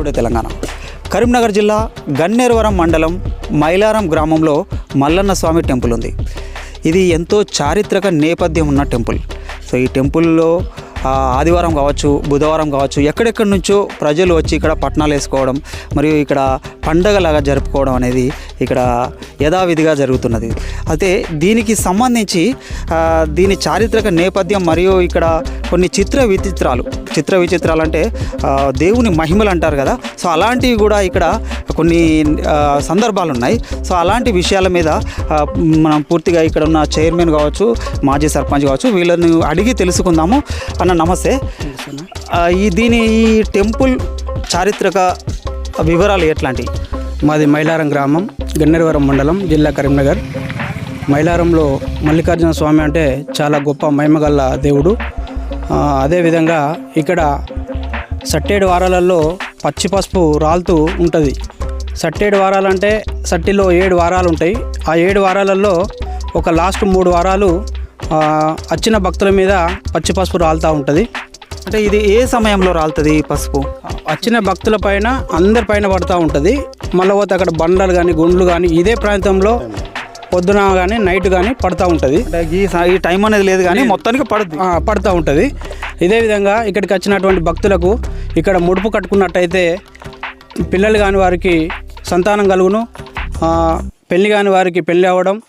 Today Telangana. Karimnagar జిల్లా గన్నేరువరం మండలం మైలారం గ్రామంలో మల్లన్న స్వామి టెంపుల్ ఉంది. ఇది ఎంతో చారిత్రక నేపథ్యం ఉన్న టెంపుల్. సో ఈ టెంపుల్లో ఆదివారం కావచ్చు బుధవారం కావచ్చు ఎక్కడెక్కడి నుంచో ప్రజలు వచ్చి ఇక్కడ పట్నాలు వేసుకోవడం మరియు ఇక్కడ పండగలాగా జరుపుకోవడం అనేది ఇక్కడ యథావిధిగా జరుగుతున్నది. అయితే దీనికి సంబంధించి దీని చారిత్రక నేపథ్యం మరియు ఇక్కడ కొన్ని చిత్ర విచిత్రాలు చిత్ర విచిత్రాలు అంటే దేవుని మహిమలు అంటారు కదా. సో అలాంటివి కూడా ఇక్కడ కొన్ని సందర్భాలు ఉన్నాయి సో అలాంటి విషయాల మీద మనం పూర్తిగా ఇక్కడ ఉన్న చైర్మన్ కావచ్చు మాజీ సర్పంచ్ కావచ్చు వీళ్ళని అడిగి తెలుసుకుందాము. అన్న నమస్తే. ఈ దీని ఈ టెంపుల్ చారిత్రక వివరాలు ఎట్లాంటివి మాది మైలారం గ్రామం గన్నేరవరం మండలం జిల్లా కరీంనగర్. మైలారంలో మల్లికార్జున స్వామి అంటే చాలా గొప్ప మహిమగల దేవుడు. అదేవిధంగా ఇక్కడ సట్టేడు వారాలలో పచ్చి పసుపు రాలుతూ ఉంటుంది. సట్టేడు వారాలంటే సట్టిలో ఏడు వారాలు ఉంటాయి ఆ ఏడు వారాలలో ఒక లాస్ట్ మూడు వారాలు వచ్చిన భక్తుల మీద పచ్చి పసుపు రాలుతూ ఉంటుంది. అంటే ఇది ఏ సమయంలో రాలుతుంది ఈ పసుపు? వచ్చిన భక్తుల పైన అందరి పైన పడుతూ ఉంటుంది. మళ్ళీ పోతే అక్కడ బండలు కానీ గుండ్లు కానీ ఇదే ప్రాంతంలో పొద్దున కానీ నైట్ కానీ పడుతూ ఉంటుంది. ఈ ఈ టైం అనేది లేదు కానీ మొత్తానికి పడుద్ది. ఆ, పడుతూ ఉంటుంది. ఇదే విధంగా ఇక్కడికి వచ్చినటువంటి భక్తులకు ఇక్కడ ముడుపు కట్టుకున్నట్టయితే పిల్లలు కాని వారికి సంతానం కలుగును. ఆ, పెళ్ళి కాని వారికి పెళ్ళి అవ్వడం.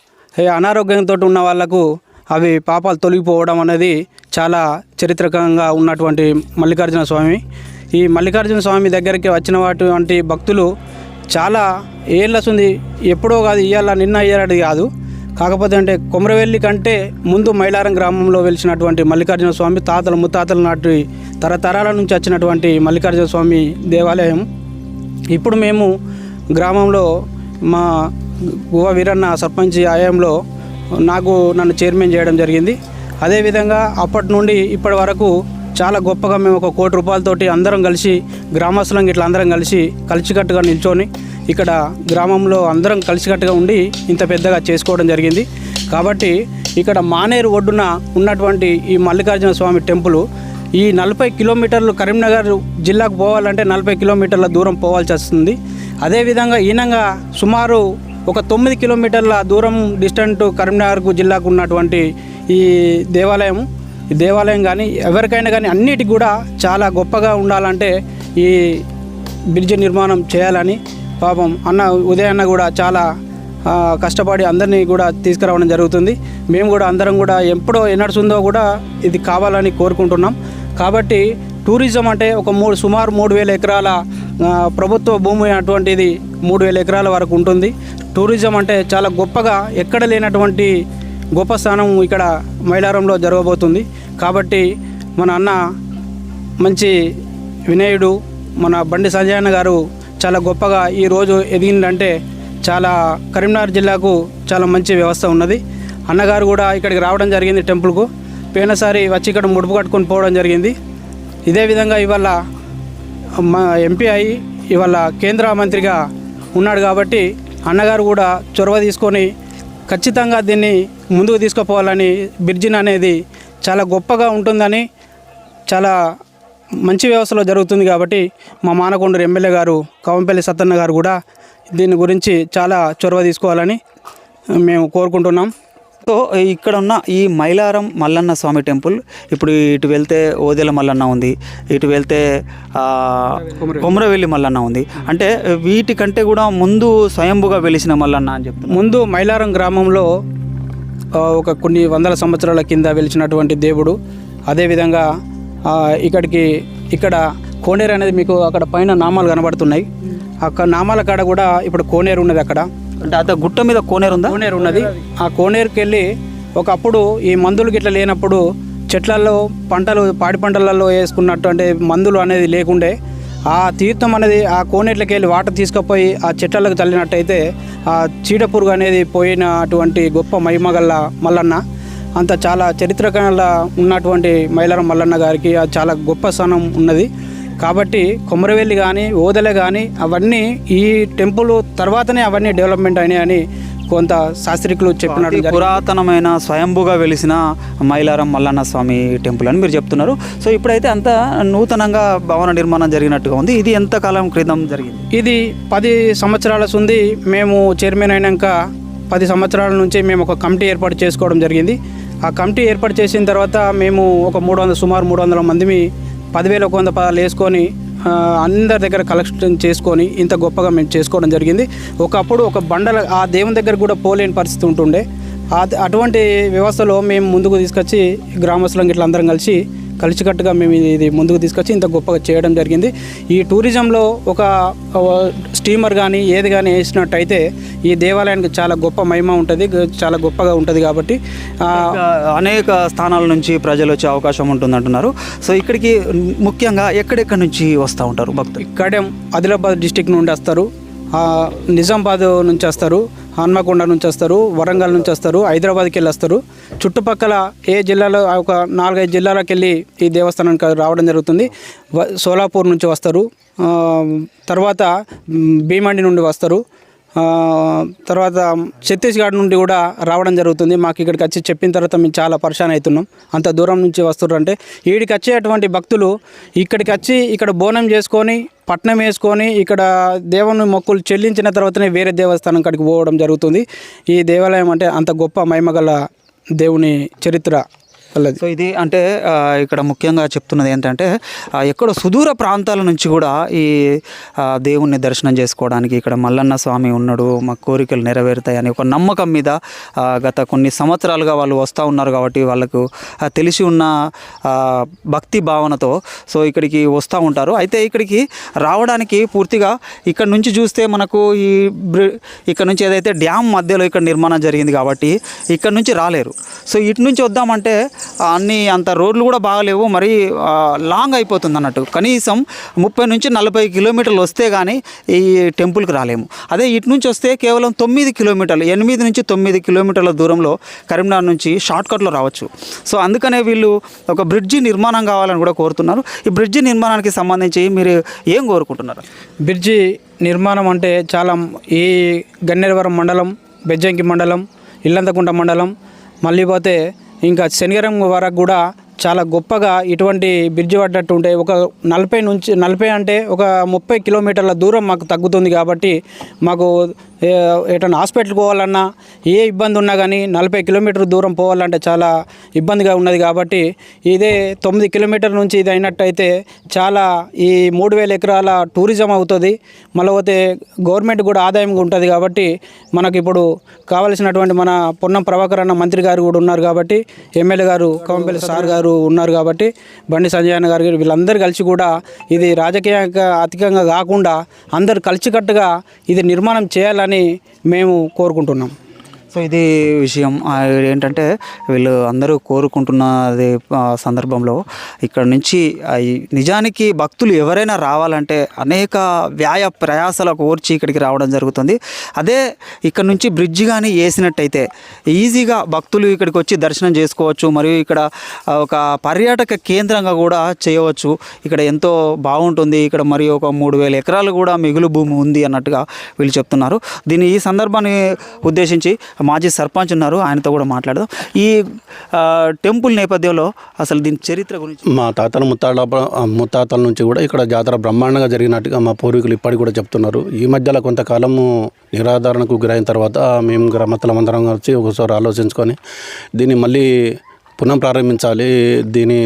అనారోగ్యంతో ఉన్న వాళ్ళకు అవి పాపాలు తొలగిపోవడం అనేది చాలా చరిత్రకంగా ఉన్నటువంటి మల్లికార్జున స్వామి. ఈ మల్లికార్జున స్వామి దగ్గరికి వచ్చిన వాటి భక్తులు చాలా ఏళ్ళసుంది ఎప్పుడో కాదు ఇవాళ నిన్న అయ్యారది కాదు. కాకపోతే అంటే కొమరవెల్లి కంటే ముందు మైలారం గ్రామంలో వెలిసినటువంటి మల్లికార్జున స్వామి తాతల ముత్తాతల నాటి తరతరాల నుంచి వచ్చినటువంటి మల్లికార్జున స్వామి దేవాలయం. ఇప్పుడు మేము గ్రామంలో మా గువ వీరన్న సర్పంచ్ ఆయంలో నాకు నన్ను చైర్మన్ చేయడం జరిగింది. అదేవిధంగా అప్పటి నుండి ఇప్పటి వరకు చాలా గొప్పగా మేము ఒక కోటి రూపాయలతోటి అందరం కలిసి గ్రామస్తులం ఇట్లా అందరం కలిసి కలిసికట్టుగా నిల్చొని ఇక్కడ గ్రామంలో అందరం కలిసికట్టుగా ఉండి ఇంత పెద్దగా చేసుకోవడం జరిగింది. కాబట్టి ఇక్కడ మానేరు ఒడ్డున ఉన్నటువంటి ఈ మల్లికార్జున స్వామి టెంపుల్ ఈ నలభై కిలోమీటర్లు కరీంనగర్ జిల్లాకు పోవాలంటే నలభై కిలోమీటర్ల దూరం పోవాల్సి వస్తుంది. అదేవిధంగా ఈనంగా సుమారు ఒక తొమ్మిది కిలోమీటర్ల దూరం డిస్టెంట్ కరీంనగర్కు జిల్లాకు ఉన్నటువంటి ఈ దేవాలయం. ఈ దేవాలయం కానీ ఎవరికైనా కానీ అన్నిటికి కూడా చాలా గొప్పగా ఉండాలంటే ఈ బ్రిడ్జి నిర్మాణం చేయాలని పాపం అన్న ఉదయన్న కూడా చాలా కష్టపడి అందరినీ కూడా తీసుకురావడం జరుగుతుంది. మేము కూడా అందరం కూడా ఎప్పుడో ఎన్నడుచుందో కూడా ఇది కావాలని కోరుకుంటున్నాం. కాబట్టి టూరిజం అంటే ఒక మూడు సుమారు మూడు వేల ఎకరాల ప్రభుత్వ భూమి అటువంటిది మూడు వేల ఎకరాల వరకు ఉంటుంది. టూరిజం అంటే చాలా గొప్పగా ఎక్కడ లేనటువంటి గొప్ప స్థానం ఇక్కడ మైలారంలో జరగబోతుంది. కాబట్టి మన అన్న మంచి వినయుడు మన బండి సంజయన్న గారు చాలా గొప్పగా ఈరోజు ఎదిగిందంటే చాలా కరీంనగర్ జిల్లాకు చాలా మంచి వ్యవస్థ ఉన్నది. అన్నగారు కూడా ఇక్కడికి రావడం జరిగింది టెంపుల్కు. పోయినసారి వచ్చి ఇక్కడ ముడుపు కట్టుకొని పోవడం జరిగింది. ఇదే విధంగా ఇవాళ మా ఎంపీ అయి ఇవాళ కేంద్ర మంత్రిగా ఉన్నాడు కాబట్టి అన్నగారు కూడా చొరవ తీసుకొని ఖచ్చితంగా దీన్ని ముందుకు తీసుకుపోవాలని బిర్జిన్ అనేది చాలా గొప్పగా ఉంటుందని చాలా మంచి వ్యవస్థలో జరుగుతుంది కాబట్టి మా మానకొండూరు ఎమ్మెల్యే గారు కవంపల్లి సత్తన్న గారు కూడా దీని గురించి చాలా చొరవ తీసుకోవాలని మేము కోరుకుంటున్నాం. సో ఇక్కడ ఉన్న ఈ మైలారం మల్లన్న స్వామి టెంపుల్ ఇప్పుడు ఇటు వెళ్తే ఓదెల మల్లన్న ఉంది ఇటు వెళ్తే కొమరవెల్లి మల్లన్న ఉంది. అంటే వీటికంటే కూడా ముందు స్వయంభుగా వెలిసిన మల్లన్న అని చెప్తున్నారు. ముందు మైలారం గ్రామంలో ఒక కొన్ని వందల సంవత్సరాల కింద వెలిచినటువంటి దేవుడు అదేవిధంగా ఇక్కడికి ఇక్కడ కోనేరు అనేది మీకు అక్కడ పైన నామాలు కనబడుతున్నాయి. అక్కడ నామాల కాడ కూడా ఇప్పుడు కోనేరు ఉన్నది అక్కడ. అంటే అత గుట్ట మీద కోనేరు ఉందా? కోనేరు ఉన్నది. ఆ కోనేరుకి వెళ్ళి ఒకప్పుడు ఈ మందులు గిట్ల లేనప్పుడు చెట్లలో పంటలు పాడి పంటలలో వేసుకున్నటువంటి మందులు అనేది లేకుండే ఆ తీర్థం అనేది ఆ కోనేట్లకి వెళ్ళి వాటర్ తీసుకుపోయి ఆ చెట్లకు తల్లినట్టయితే ఆ చీడపురుగు అనేది పోయినటువంటి గొప్ప మహిమగల్ల మల్లన్న. అంత చాలా చరిత్రకల ఉన్నటువంటి మైలారం మల్లన్న గారికి అది చాలా గొప్ప స్థానం ఉన్నది. కాబట్టి కొమరవెల్లి కానీ ఓదెల కానీ అవన్నీ ఈ టెంపుల్ తర్వాతనే అవన్నీ డెవలప్మెంట్ అయినాయని కొంత శాస్త్రికులు చెప్పినట్టు పురాతనమైన స్వయంభుగా వెలిసిన మైలారం మల్లన్న స్వామి టెంపుల్ అని మీరు చెప్తున్నారు. సో ఇప్పుడైతే అంత నూతనంగా భవన నిర్మాణం జరిగినట్టుగా ఉంది. ఇది ఎంత కాలం క్రితం జరిగింది? ఇది పది సంవత్సరాల సుంది మేము చైర్మన్ అయినాక పది సంవత్సరాల నుంచి మేము ఒక కమిటీ ఏర్పాటు చేసుకోవడం జరిగింది. ఆ కమిటీ ఏర్పాటు చేసిన తర్వాత మేము ఒక మూడు వందల సుమారు మూడు వందల మందిని పదివేల ఒక వంద పదాలు వేసుకొని అందరి దగ్గర కలెక్షన్ చేసుకొని ఇంత గొప్పగా మేము చేసుకోవడం జరిగింది. ఒకప్పుడు ఒక బండల ఆ దేవుని దగ్గర కూడా పోలేని పరిస్థితి ఉంటుండే. అటువంటి వ్యవస్థలో మేము ముందుకు తీసుకొచ్చి గ్రామస్తులం ఇట్లా అందరం కలిసి కలిసికట్టుగా మేము ఇది ముందుకు తీసుకొచ్చి ఇంత గొప్పగా చేయడం జరిగింది. ఈ టూరిజంలో ఒక స్టీమర్ కానీ ఏది కానీ వేసినట్టయితే ఈ దేవాలయానికి చాలా గొప్ప మహిమ ఉంటుంది చాలా గొప్పగా ఉంటుంది కాబట్టి అనేక స్థానాల నుంచి ప్రజలు వచ్చే అవకాశం ఉంటుంది అంటున్నారు సో ఇక్కడికి ముఖ్యంగా ఎక్కడెక్కడి నుంచి వస్తూ ఉంటారు భక్తులు? కడెం ఆదిలాబాద్ డిస్టిక్ నుండి వస్తారు. నిజామాబాద్ నుంచి వస్తారు. హన్మకొండ నుంచి వస్తారు వరంగల్ నుంచి వస్తారు హైదరాబాద్కి వెళ్ళి వస్తారు చుట్టుపక్కల ఏ జిల్లాలో ఒక నాలుగైదు జిల్లాలకు వెళ్ళి ఈ దేవస్థానానికి రావడం జరుగుతుంది. వ- సోలాపూర్ నుంచి వస్తారు. తర్వాత భీమండి నుండి వస్తారు. తర్వాత ఛత్తీస్గఢ్ నుండి కూడా రావడం జరుగుతుంది. మాకు ఇక్కడికి వచ్చి చెప్పిన తర్వాత మేము చాలా పరిశాన్ అవుతున్నాం. అంత దూరం నుంచి వస్తున్నారు అంటే వీడికి వచ్చేటువంటి భక్తులు ఇక్కడికి వచ్చి ఇక్కడ బోనం చేసుకొని పట్నం వేసుకొని ఇక్కడ దేవుని మొక్కులు చెల్లించిన తర్వాతనే వేరే దేవస్థానం కాడికి పోవడం జరుగుతుంది. ఈ దేవాలయం అంటే అంత గొప్ప మహిమగల దేవుని చరిత్ర. కలది సో ఇది అంటే ఇక్కడ ముఖ్యంగా చెప్తున్నది ఏంటంటే ఎక్కడో సుదూర ప్రాంతాల నుంచి కూడా ఈ దేవుణ్ణి దర్శనం చేసుకోవడానికి ఇక్కడ మల్లన్న స్వామి ఉన్నాడు మా కోరికలు నెరవేరుతాయని ఒక నమ్మకం మీద గత కొన్ని సంవత్సరాలుగా వాళ్ళు వస్తూ ఉన్నారు కాబట్టి వాళ్ళకు తెలిసి ఉన్న భక్తి భావనతో సో ఇక్కడికి వస్తూ ఉంటారు. అయితే ఇక్కడికి రావడానికి పూర్తిగా ఇక్కడ నుంచి చూస్తే మనకు ఈ బ్రి- ఇక్కడ నుంచి ఏదైతే డ్యామ్ మధ్యలో ఇక్కడ నిర్మాణం జరిగింది కాబట్టి ఇక్కడ నుంచి రాలేరు. సో ఇటు నుంచి వద్దామంటే అన్ని అంత రోడ్లు కూడా బాగలేవు మరి లాంగ్ అయిపోతుంది అన్నట్టు. కనీసం ముప్పై నుంచి నలభై కిలోమీటర్లు వస్తే కానీ ఈ టెంపుల్కి రాలేము. అదే ఇటు నుంచి వస్తే కేవలం తొమ్మిది కిలోమీటర్లు ఎనిమిది నుంచి తొమ్మిది కిలోమీటర్ల దూరంలో కరీంనగర్ నుంచి షార్ట్కట్లో రావచ్చు. సో అందుకనే వీళ్ళు ఒక బ్రిడ్జి నిర్మాణం కావాలని కూడా కోరుతున్నారు. ఈ బ్రిడ్జి నిర్మాణానికి సంబంధించి మీరు ఏం కోరుకుంటున్నారు? బ్రిడ్జి నిర్మాణం అంటే చాలా ఈ గన్నేరవరం మండలం బెజ్జంకి మండలం ఇల్లంతకుంట మండలం మళ్ళీ పోతే ఇంకా శనిగరం వరకు కూడా చాలా గొప్పగా ఇటువంటి బ్రిడ్జి పడ్డట్టు ఉంటే ఒక నలభై నుంచి నలభై అంటే ఒక ముప్పై కిలోమీటర్ల దూరం మాకు తగ్గుతుంది కాబట్టి మాకు ఏ- ఎటన్నా హాస్పిటల్కి పోవాలన్నా ఏ ఇబ్బంది ఉన్నా కానీ నలభై కిలోమీటర్ దూరం పోవాలంటే చాలా ఇబ్బందిగా ఉన్నది కాబట్టి ఇదే తొమ్మిది కిలోమీటర్ నుంచి ఇది అయినట్టయితే చాలా ఈ మూడు వేల ఎకరాల టూరిజం అవుతుంది. మళ్ళీ గవర్నమెంట్ కూడా ఆదాయం ఉంటుంది కాబట్టి మనకి ఇప్పుడు కావలసినటువంటి మన పొన్నం ప్రభాకర్ అన్న మంత్రి గారు కూడా ఉన్నారు కాబట్టి ఎమ్మెల్యే గారు కంపెల్ సార్ గారు ఉన్నారు కాబట్టి బండి సంజయ్ అన్న గారు వీళ్ళందరూ కలిసి కూడా ఇది రాజకీయ అధికంగా కాకుండా అందరు కలిసికట్టుగా ఇది నిర్మాణం చేయాలని మేము కోరుకుంటున్నాం. సో ఇది విషయం. ఏంటంటే వీళ్ళు అందరూ కోరుకుంటున్నది సందర్భంలో ఇక్కడ నుంచి నిజానికి భక్తులు ఎవరైనా రావాలంటే అనేక వ్యాయ ప్రయాసాలకు ఓర్చి ఇక్కడికి రావడం జరుగుతుంది. అదే ఇక్కడ నుంచి బ్రిడ్జ్ కానీ వేసినట్టయితే ఈజీగా భక్తులు ఇక్కడికి వచ్చి దర్శనం చేసుకోవచ్చు. మరియు ఇక్కడ ఒక పర్యాటక కేంద్రంగా కూడా చేయవచ్చు. ఇక్కడ ఎంతో బాగుంటుంది. ఇక్కడ మరియు ఒక మూడు వేల ఎకరాలు కూడా మిగులు భూమి ఉంది అన్నట్టుగా వీళ్ళు చెప్తున్నారు. దీని ఈ సందర్భాన్ని ఉద్దేశించి మాజీ సర్పంచ్ ఉన్నారు ఆయనతో కూడా మాట్లాడదాం. ఈ టెంపుల్ నేపథ్యంలో అసలు దీని చరిత్ర గురించి? మా తాతల ముత్తాళ్ళ ముత్తాతల నుంచి కూడా ఇక్కడ జాతర బ్రహ్మాండంగా జరిగినట్టుగా మా పూర్వీకులు ఇప్పటికి కూడా చెప్తున్నారు. ఈ మధ్యలో కొంతకాలము నిరాధారణకు గురైన తర్వాత మేము గ్రామస్తులమందరం కలిసి ఒకసారి ఆలోచించుకొని దీన్ని మళ్ళీ పునః ప్రారంభించాలి దీని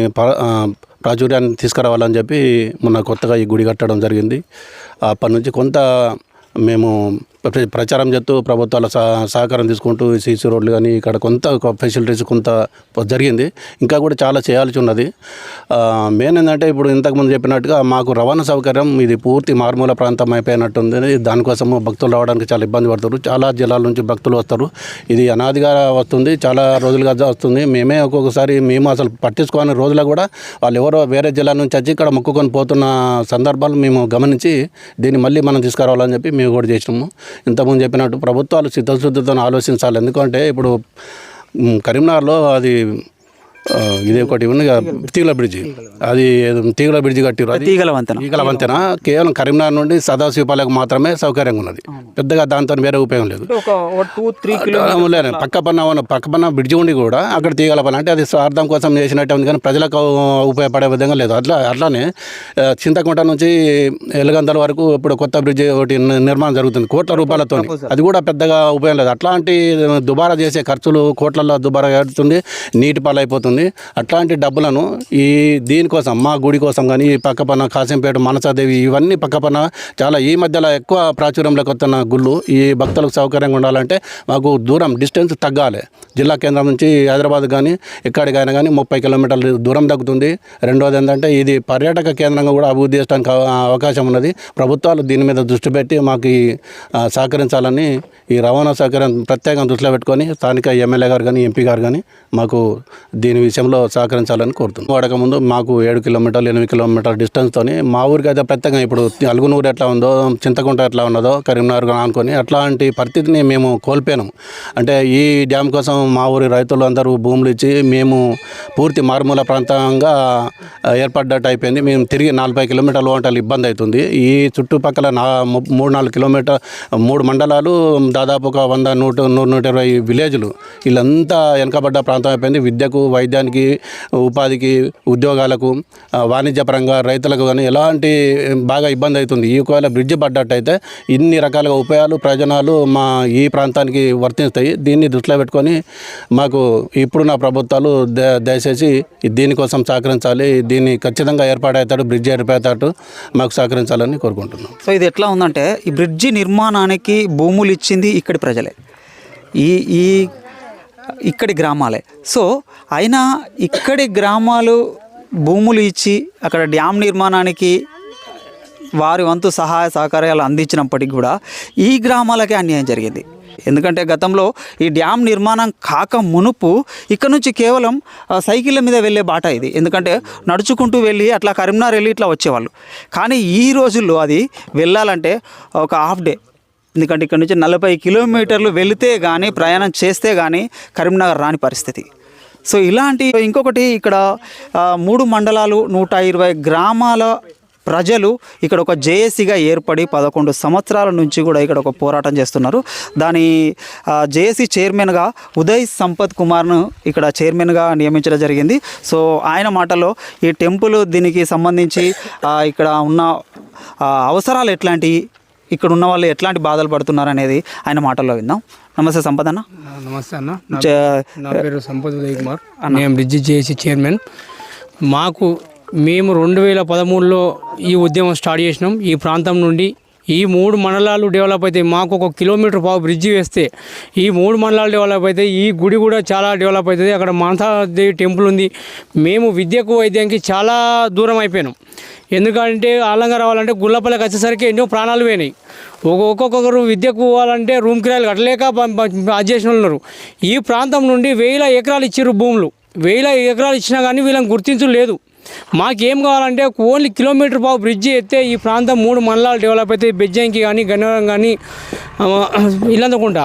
ప్రాచుర్యాన్ని తీసుకురావాలని చెప్పి మొన్న కొత్తగా ఈ గుడి కట్టడం జరిగింది. అప్పటి నుంచి కొంత మేము ప్రచారం చేస్తూ ప్రభుత్వాల సహకారం తీసుకుంటూ సీసీ రోడ్లు కానీ ఇక్కడ కొంత ఒక ఫెసిలిటీస్ కొంత జరిగింది. ఇంకా కూడా చాలా చేయాల్సి ఉన్నది. మెయిన్ ఏంటంటే ఇప్పుడు ఇంతకుముందు చెప్పినట్టుగా మాకు రవాణా సౌకర్యం ఇది పూర్తి మారుమూల ప్రాంతం అయిపోయినట్టుంది. దానికోసము భక్తులు రావడానికి చాలా ఇబ్బంది పడతారు చాలా జిల్లాల నుంచి భక్తులు వస్తారు. ఇది అనాదిగా వస్తుంది. చాలా రోజులుగా వస్తుంది. మేమే ఒక్కొక్కసారి మేము అసలు పట్టించుకోని రోజుల్లో కూడా వాళ్ళు ఎవరో వేరే జిల్లా నుంచి వచ్చి ఇక్కడ మొక్కుకొని పోతున్న సందర్భాలు మేము గమనించి దీన్ని మళ్ళీ మనం తీసుకురావాలని చెప్పి మేము కూడా చేసినాము. ఇంతకుముందు చెప్పినట్టు ప్రభుత్వాలు చిత్తశుద్ధితో ఆలోచించాలి. ఎందుకంటే ఇప్పుడు కరీంనగర్లో అది ఇది ఒకటి ఉంది తీగల. బ్రిడ్జి. అది తీగల బ్రిడ్జి కట్టిరు తీగల వంతెన. ఈగల వంతెన. కేవలం కరీంనగర్ నుండి సదాశివపాలకు మాత్రమే సౌకర్యంగా ఉన్నది. పెద్దగా దాంతో వేరే ఉపయోగం లేదు. పక్క పన్న పక్క పన్న బ్రిడ్జి ఉండి కూడా అక్కడ తీగల పని. అంటే అది స్వార్థం కోసం చేసినట్టు ఉంది కానీ ప్రజలకు ఉపయోగపడే విధంగా లేదు. అట్లా అట్లానే చింతకుంట నుంచి ఎలగంతల వరకు ఇప్పుడు కొత్త బ్రిడ్జి ఒకటి నిర్మాణం జరుగుతుంది. కోట్ల రూపాయలతో అది కూడా పెద్దగా ఉపయోగం లేదు. అట్లాంటి దుబారా చేసే ఖర్చులు కోట్లలో దుబారా కడుతుంది. నీటి పాలైపోతుంది. అట్లాంటి డబ్బులను ఈ దీనికోసం మా గుడి కోసం కానీ ఈ పక్కపన్న కాసింపేట మనసాదేవి ఇవన్నీ పక్కపన చాలా ఈ మధ్యలో ఎక్కువ ప్రాచుర్యంలోకి వస్తున్న గుళ్ళు ఈ భక్తులకు సౌకర్యంగా ఉండాలంటే మాకు దూరం డిస్టెన్స్ తగ్గాలి. జిల్లా కేంద్రం నుంచి హైదరాబాద్ కానీ ఎక్కడికైనా కానీ ముప్పై కిలోమీటర్ల దూరం తగ్గుతుంది. రెండోది ఏంటంటే ఇది పర్యాటక కేంద్రంగా కూడా అభివృద్ధి చేయడానికి అవకాశం ఉన్నది. ప్రభుత్వాలు దీని మీద దృష్టి పెట్టి మాకు సహకరించాలని ఈ రవాణా సౌకర్యం ప్రత్యేకంగా దృష్టిలో పెట్టుకొని స్థానిక ఎమ్మెల్యే గారు కానీ ఎంపీ గారు కానీ మాకు దీని విషయంలో సహకరించాలని కోరుతున్నాం. వాడక ముందు మాకు ఏడు కిలోమీటర్లు ఎనిమిది కిలోమీటర్ డిస్టెన్స్తోని మా ఊరికి అయితే ప్రత్యేకంగా ఇప్పుడు అలుగునూరు ఎట్లా ఉందో చింతకుంట ఎట్లా ఉన్నదో కరీంనగర్ అనుకొని అట్లాంటి పరిస్థితిని మేము కోల్పోయాము అంటే ఈ డ్యామ్ కోసం మా ఊరి రైతులు అందరూ భూములు ఇచ్చి మేము పూర్తి మారుమూల ప్రాంతంగా ఏర్పడ్డట్టు అయిపోయింది. మేము తిరిగి నలభై కిలోమీటర్లు వంటలు ఇబ్బంది అవుతుంది. ఈ చుట్టుపక్కల నా మూడు నాలుగు కిలోమీటర్ మూడు మండలాలు దాదాపు ఒక వంద నూట నూరు నూట ఇరవై విలేజ్లు. వీళ్ళంతా వెనకబడ్డ ప్రాంతం అయిపోయింది. విద్యకు వైద్యానికి ఉపాధికి ఉద్యోగాలకు వాణిజ్యపరంగా రైతులకు కానీ ఎలాంటి బాగా ఇబ్బంది అవుతుంది. ఈ ఒకవేళ బ్రిడ్జ్ పడ్డట్టయితే ఇన్ని రకాలుగా ఉపయోగాలు ప్రయోజనాలు మా ఈ ప్రాంతానికి వర్తిస్తాయి. దీన్ని దృష్టిలో పెట్టుకొని మాకు ఇప్పుడున్న ప్రభుత్వాలు ద- దయచేసి దీనికోసం సహకరించాలి. దీన్ని ఖచ్చితంగా ఏర్పాటవుతాడు బ్రిడ్జ్ ఏర్పడతాడు మాకు సహకరించాలని కోరుకుంటున్నాం. సో ఇది ఎట్లా ఉందంటే ఈ బ్రిడ్జి నిర్మాణానికి భూములు ఇచ్చింది ఇక్కడి ప్రజలే. ఈ ఈ ఇక్కడి గ్రామాలే. సో అయినా ఇక్కడి గ్రామాలు భూములు ఇచ్చి అక్కడ డ్యామ్ నిర్మాణానికి వారి వంతు సహాయ సహకారాలు అందించినప్పటికీ కూడా ఈ గ్రామాలకే అన్యాయం జరిగింది. ఎందుకంటే గతంలో ఈ డ్యామ్ నిర్మాణం కాక మునుపు ఇక్కడ నుంచి కేవలం సైకిళ్ళ మీద వెళ్ళే బాట ఇది. ఎందుకంటే నడుచుకుంటూ వెళ్ళి అట్లా కరీంనగర్ వెళ్ళి ఇట్లా వచ్చేవాళ్ళు. కానీ ఈ రోజుల్లో అది వెళ్ళాలంటే ఒక హాఫ్ డే ఎందుకంటే ఇక్కడ నుంచి నలభై కిలోమీటర్లు వెళితే కానీ ప్రయాణం చేస్తే కానీ కరీంనగర్ రాని పరిస్థితి. సో ఇలాంటి ఇంకొకటి ఇక్కడ మూడు మండలాలు నూట ఇరవై గ్రామాల ప్రజలు ఇక్కడ ఒక జేఏసీగా ఏర్పడి పదకొండు సంవత్సరాల నుంచి కూడా ఇక్కడ ఒక పోరాటం చేస్తున్నారు. దాని జేఏసీ చైర్మన్గా ఉదయ్ సంపత్ కుమార్ను ఇక్కడ చైర్మన్గా నియమించడం జరిగింది. సో ఆయన మాటలో ఈ టెంపుల్ దీనికి సంబంధించి ఇక్కడ ఉన్న అవసరాలు ఎట్లాంటివి ఇక్కడ ఉన్న వాళ్ళు ఎట్లాంటి బాధలు పడుతున్నారు అనేది ఆయన మాటల్లో విందాం. నమస్తే సంపద్ అన్న. నమస్తే అన్న. నా- పేరు సంపత్ ఉదయ్ కుమార్. నేను బ్రిడ్జి చేసి చైర్మన్. మాకు మేము రెండు వేల పదమూడులో ఈ ఉద్యమం స్టార్ట్ చేసినాం. ఈ ప్రాంతం నుండి ఈ మూడు మండలాలు డెవలప్ అవుతాయి మాకు ఒక కిలోమీటర్ పావు బ్రిడ్జి వేస్తే ఈ మూడు మండలాలు డెవలప్ అయితే ఈ గుడి కూడా చాలా డెవలప్ అవుతుంది. అక్కడ మానసాదేవి టెంపుల్ ఉంది. మేము విద్యకు వైద్యానికి చాలా దూరం అయిపోయినాం. ఎందుకంటే ఆలంగా రావాలంటే గుళ్ళపల్లికి వచ్చేసరికి ఎన్నో ప్రాణాలు పోయినాయి. ఒక్కొక్కరు విద్యకు పోవాలంటే రూమ్ కిరాయిలు కట్టలేక అధ్యక్షులు ఉన్నారు. ఈ ప్రాంతం నుండి వేల ఎకరాలు ఇచ్చారు భూములు. వేల ఎకరాలు ఇచ్చినా కానీ వీళ్ళని గుర్తించలేదు మాకేం కావాలంటే ఓన్లీ కిలోమీటర్ పావు బ్రిడ్జి ఎత్తే ఈ ప్రాంతం మూడు మండలాలు డెవలప్ అయితే బెజ్జంకి కానీ గన్నవరం కానీ ఇల్లందకుంట.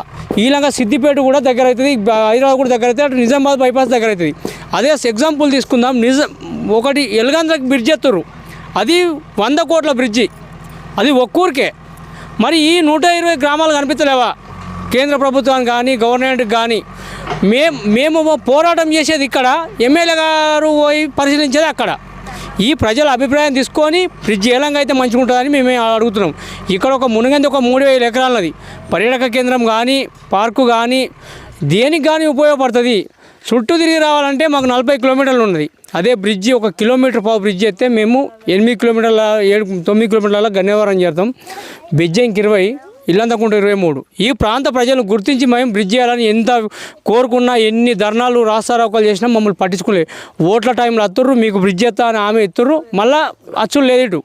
ఈలంగా సిద్దిపేట కూడా దగ్గర అవుతుంది హైదరాబాద్ కూడా దగ్గర అవుతుంది అటు నిజామాబాద్ బైపాస్ దగ్గర అవుతుంది. అదే ఎగ్జాంపుల్ తీసుకుందాం. నిజం ఒకటి ఎలగంద్రకి బ్రిడ్జ్ ఎత్తురు అది వంద కోట్ల బ్రిడ్జి. అది ఒక్కూరికే మరి ఈ నూట ఇరవై గ్రామాలు కనిపించలేవా కేంద్ర ప్రభుత్వానికి కానీ గవర్నమెంట్కి కానీ మేము మేము పోరాటం చేసేది ఇక్కడ ఎమ్మెల్యే గారు పోయి పరిశీలించేది అక్కడ. ఈ ప్రజల అభిప్రాయం తీసుకొని ఫ్రిడ్జ్ ఏలంగా అయితే మంచిగా ఉంటుందని మేము అడుగుతున్నాం. ఇక్కడ ఒక మునిగంది ఒక మూడు వేల ఎకరాలది. పర్యాటక కేంద్రం కానీ పార్కు కానీ దేనికి కానీ ఉపయోగపడుతుంది. చుట్టూ తిరిగి రావాలంటే మాకు నలభై కిలోమీటర్లు ఉన్నది. అదే బ్రిడ్జి ఒక కిలోమీటర్ పావు బ్రిడ్జ్ అయితే మేము ఎనిమిది కిలోమీటర్ల ఏడు తొమ్మిది కిలోమీటర్ల గన్నేవరం చేస్తాం బ్రిడ్జ్ ఇంక ఇరవై. ఇల్లంతకుంట ఇరవై మూడు. ఈ ప్రాంత ప్రజలను గుర్తించి మేము బ్రిడ్జ్ చేయాలని ఎంత కోరుకున్నా ఎన్ని ధర్నాలు రాస్తారోకాలు చేసినా మమ్మల్ని పట్టించుకోలేదు. ఓట్ల టైంలో అత్తుర్రు మీకు బ్రిడ్జ్ ఎత్తా అని ఆమె ఎత్తుర్రు మళ్ళా అచ్చులు లేదు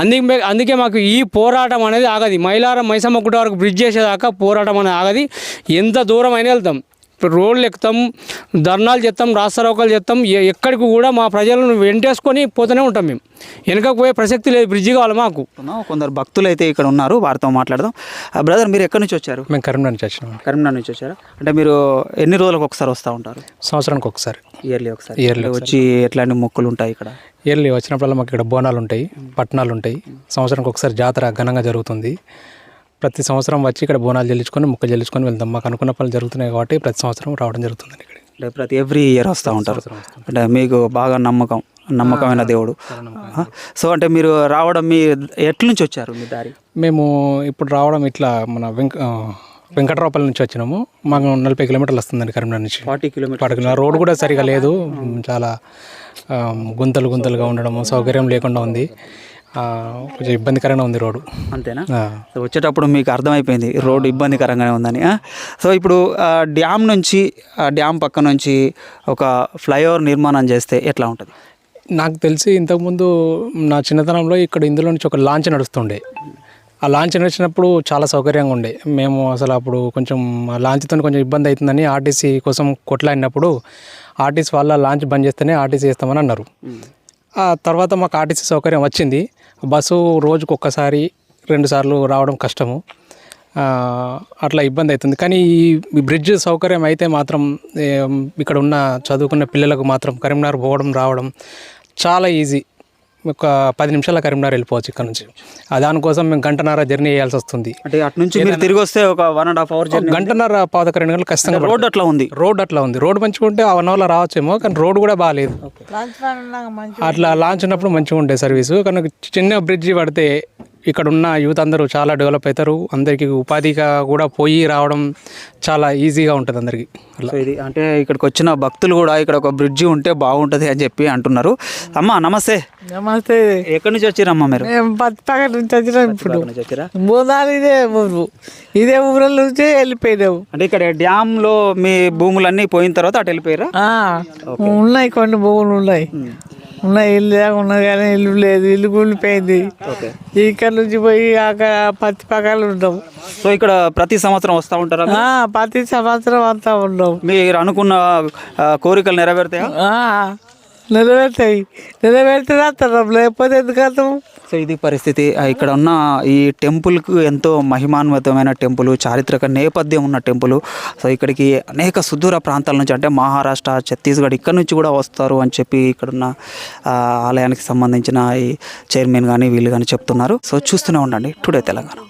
అందుకే అందుకే మాకు ఈ పోరాటం అనేది ఆగది. మైలారం మైసమ్మ గుట్ట వరకు బ్రిడ్జ్ చేసేదాకా పోరాటం అనేది ఆగది. ఎంత దూరం అయినా వెళ్తాం. రోడ్లు ఎక్కుతాం ధర్నాలు చేస్తాం రాస్తారోకాలు చేస్తాం ఎక్కడికి కూడా మా ప్రజలను వెంటేసుకొని పోతూనే ఉంటాం మేము. వెనకకు పోయే ప్రసక్తి లేదు బ్రిడ్జి కావాలి మాకు. కొందరు భక్తులు అయితే ఇక్కడ ఉన్నారు వారితో మాట్లాడదాం. బ్రదర్ మీరు ఎక్కడి నుంచి వచ్చారు? మేము కరీంనగర్ నుంచి వచ్చినాం. కరీంనగర్ నుంచి వచ్చారా? అంటే మీరు ఎన్ని రోజులకు ఒకసారి వస్తూ ఉంటారు? సంవత్సరానికి ఒకసారి. ఇయర్లీ ఒకసారి. అంటే వచ్చి ఎట్లాంటి మొక్కులు ఉంటాయి ఇక్కడ? ఇయర్లీ వచ్చినప్పుడల్లా మాకు ఇక్కడ బోనాలు ఉంటాయి పట్టణాలు ఉంటాయి. సంవత్సరానికి ఒకసారి జాతర ఘనంగా జరుగుతుంది. ప్రతి సంవత్సరం వచ్చి ఇక్కడ బోనాలు చెల్లించుకొని ముక్కలు చెల్లించుకొని వెళ్తాం మాకు అనుకున్న పనులు జరుగుతున్నాయి కాబట్టి ప్రతి సంవత్సరం రావడం జరుగుతుంది ఇక్కడ. అంటే ప్రతి ఎవ్రీ ఇయర్ వస్తూ ఉంటారు. అంటే మీకు బాగా నమ్మకం నమ్మకమైన దేవుడు? సో అంటే మీరు రావడం మీ ఎట్ల నుంచి వచ్చారు మీ దారి? మేము ఇప్పుడు రావడం ఇట్లా మన వెంక వెంకట్రావుపల్లి నుంచి వచ్చినాము. మాకు నలభై కిలోమీటర్లు వస్తుందండి కరీంనగర్ నుంచి. ఫార్టీ కిలోమీటర్ పడుకున్న రోడ్ కూడా సరిగా లేదు. చాలా గుంతలు గుంతలుగా ఉండడము సౌకర్యం లేకుండా ఉంది. కొంచెం ఇబ్బందికరంగా ఉంది రోడ్డు. అంతేనా. సో వచ్చేటప్పుడు మీకు అర్థమైపోయింది రోడ్డు ఇబ్బందికరంగానే ఉందని? సో ఇప్పుడు డ్యామ్ నుంచి ఆ డ్యామ్ పక్క నుంచి ఒక ఫ్లైఓవర్ నిర్మాణం చేస్తే ఎట్లా ఉంటుంది? నాకు తెలిసి ఇంతకుముందు నా చిన్నతనంలో ఇక్కడ ఇందులో నుంచి ఒక లాంచ్ నడుస్తుండే. ఆ లాంచ్ నడిచినప్పుడు చాలా సౌకర్యంగా ఉండే. మేము అసలు అప్పుడు కొంచెం లాంచ్తో కొంచెం ఇబ్బంది అవుతుందని ఆర్టీసీ కోసం కొట్లాడినప్పుడు ఆర్టీసీ వాళ్ళ లాంచ్ బంద్ చేస్తేనే ఆర్టీసీ చేస్తామని అన్నారు. ఆ తర్వాత మాకు ఆర్టీసీ సౌకర్యం వచ్చింది. బస్సు రోజుకు ఒక్కసారి రెండుసార్లు రావడం కష్టము. అట్లా ఇబ్బంది అవుతుంది కానీ ఈ బ్రిడ్జ్ సౌకర్యం అయితే మాత్రం ఇక్కడ ఉన్న చదువుకున్న పిల్లలకు మాత్రం కరీంనగర్ పోవడం రావడం చాలా ఈజీ. ఒక పది నిమిషాల కరీంనగర్ వెళ్ళిపోవచ్చు ఇక్కడ నుంచి. ఆ దానికోసం మేము గంటన్నర జర్నీ చేయాల్సి వస్తుంది. అంటే అటు నుంచి మీరు తిరిగి వస్తే ఒక వన్ అండ్ హాఫ్ అవర్ ఒక గంటన్నర పాదక రెండు గంటలు ఖచ్చితంగా రోడ్ అట్లా ఉంది. రోడ్ అట్లా ఉంది. రోడ్ మంచిగా ఉంటే ఆ వన్ అవర్లో రావచ్చేమో కానీ రోడ్ కూడా బాగాలేదు అట్లా లాంచ్ ఉన్నప్పుడు మంచిగా ఉండే సర్వీసు. కానీ చిన్న బ్రిడ్జి పడితే ఇక్కడ ఉన్న యూత్ అందరూ చాలా డెవలప్ అవుతారు అందరికీ ఉపాధిగా కూడా పోయి రావడం చాలా ఈజీగా ఉంటుంది అందరికీ. ఇది అంటే ఇక్కడికి వచ్చిన భక్తులు కూడా ఇక్కడ ఒక బ్రిడ్జి ఉంటే బాగుంటుంది అని చెప్పి అంటున్నారు. అమ్మ నమస్తే. నమస్తే. ఎక్కడి నుంచి వచ్చిరమ్మా మీరు? నుంచి వచ్చినాం ఇప్పుడు. ఇదే ఊరు. ఇదే ఊళ్ళ నుంచే వెళ్ళిపోయినాము అంటే ఇక్కడ డ్యామ్లో మీ భూములన్నీ పోయిన తర్వాత అటు వెళ్ళిపోయారా? ఆ, ఉన్నాయి కొన్ని భూములు ఉన్నాయి. ఉన్నాయి ఇల్లు ఉన్నది కానీ ఇల్లు లేదు ఇల్లు కూలిపోయింది. ఇక్కడ నుంచి పోయి అక్కడ పత్తి పక్కలు ఉంటాం సో ఇక్కడ ప్రతి సంవత్సరం వస్తూ ఉంటారా? ఆ, ప్రతి సంవత్సరం అంతా ఉన్నాం మీరు అనుకున్న ఆ, కోరికలు నెరవేరుతాయా? ఆ, నిలబెడతాయి. నిలబెడితే రాస్తాం లేకపోతే ఎందుకు సో ఇది పరిస్థితి. ఇక్కడ ఉన్న ఈ టెంపుల్కు ఎంతో మహిమాన్వితమైన టెంపుల్ చారిత్రక నేపథ్యం ఉన్న టెంపుల్. సో ఇక్కడికి అనేక సుదూర ప్రాంతాల నుంచి అంటే మహారాష్ట్ర ఛత్తీస్గఢ్ ఇక్కడ నుంచి కూడా వస్తారు అని చెప్పి ఇక్కడున్న ఆలయానికి సంబంధించిన ఈ చైర్మన్ కానీ వీళ్ళు కానీ చెప్తున్నారు. సో చూస్తూనే ఉండండి. టుడే తెలంగాణ.